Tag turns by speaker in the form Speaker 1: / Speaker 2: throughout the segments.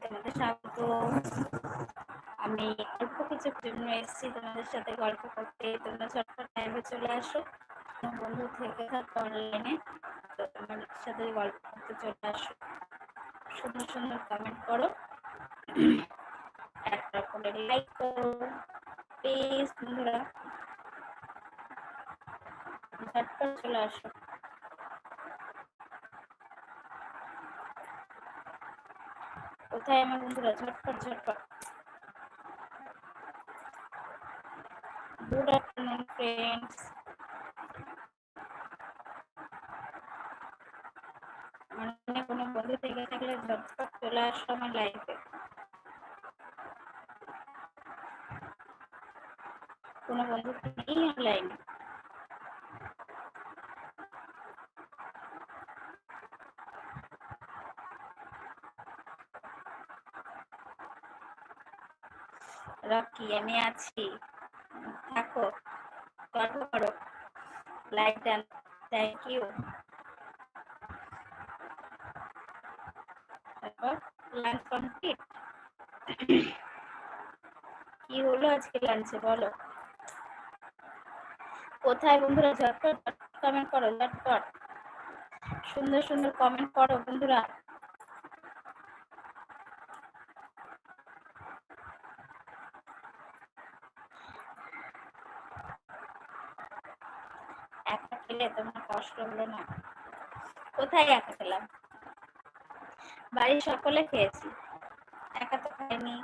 Speaker 1: তোমাদের স্বাগত আমি অল্প কিছুর জন্য এসেছি তোমাদের সাথে গল্প করতে তোমরা চটপট টাইমে চলে আসো বন্ধু থেকে থাকো অনলাইনে তো তোমার সাথে গল্প করতে চলে আসো সুন্দর সুন্দর কমেন্ট করো একটা করে লাইক করো প্লিজ বন্ধুরা ঝটপট চলে আসো। কোথায় আমার বন্ধুরা? ঝটপট ঝটপট। গুড আফটারনুন ফ্রেন্ডস মানে কোনো বন্ধু থেকে থাকলে ঝটপট চলে আসো আমার লাইফে কোনো বন্ধু নেই অনলাইনে রকি, আমি আছি। থাকো, গল্প করো। Like then thank you lunch complete কি হলো আজকে লাঞ্চে বলো? কোথায় বন্ধুরা? ঝটপট কমেন্ট করো, ঝটপট। সুন্দর সুন্দর কমেন্ট করো বন্ধুরা। খেলে তোমার কষ্ট হলো না। কোথায় একা খেলাম? বাড়ির সকলে খেয়েছি। একা তো খাইনি।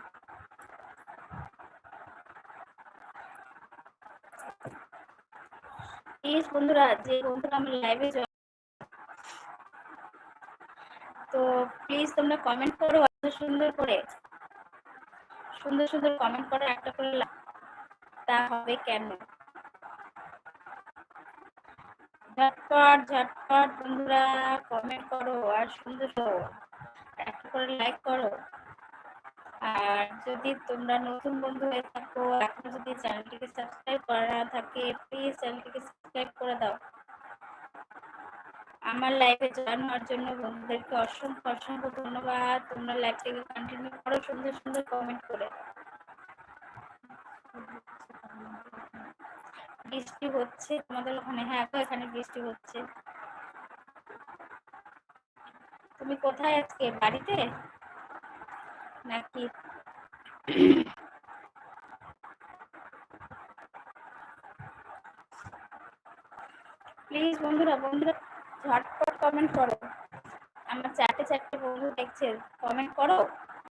Speaker 1: প্লিজ বন্ধুরা, যে বন্ধুরা আমার লাইভে তো প্লিজ তোমরা কমেন্ট করো, এত সুন্দর করে। সুন্দর সুন্দর কমেন্ট করো একটা করে তা হবে কেন? ঝটপট ঝটপট বন্ধুরা কমেন্ট করো আর সুন্দর একটা করে লাইক করো। আর যদি তোমরা নতুন বন্ধু হয়ে থাকো, এখন যদি চ্যানেলটিকে সাবস্ক্রাইব করা না থাকে প্লিজ চ্যানেলটিকে সাবস্ক্রাইব করে দাও। আমার লাইফে জয়েন হওয়ার জন্য বন্ধুদেরকে অসংখ্য অসংখ্য ধন্যবাদ। তোমরা লাইভটিকে কন্টিনিউ করো সুন্দর সুন্দর কমেন্ট করে। বৃষ্টি হচ্ছে, তোমাদের ওখানে হ্যাঁ এখানে বৃষ্টি হচ্ছে। তুমি কোথায় আজকে? বাড়িতে? নাকি? প্লিজ বন্ধুরা বন্ধুরা, ঝটপট কমেন্ট করো। আমার চারটে চারটে বন্ধু দেখছে কমেন্ট করো।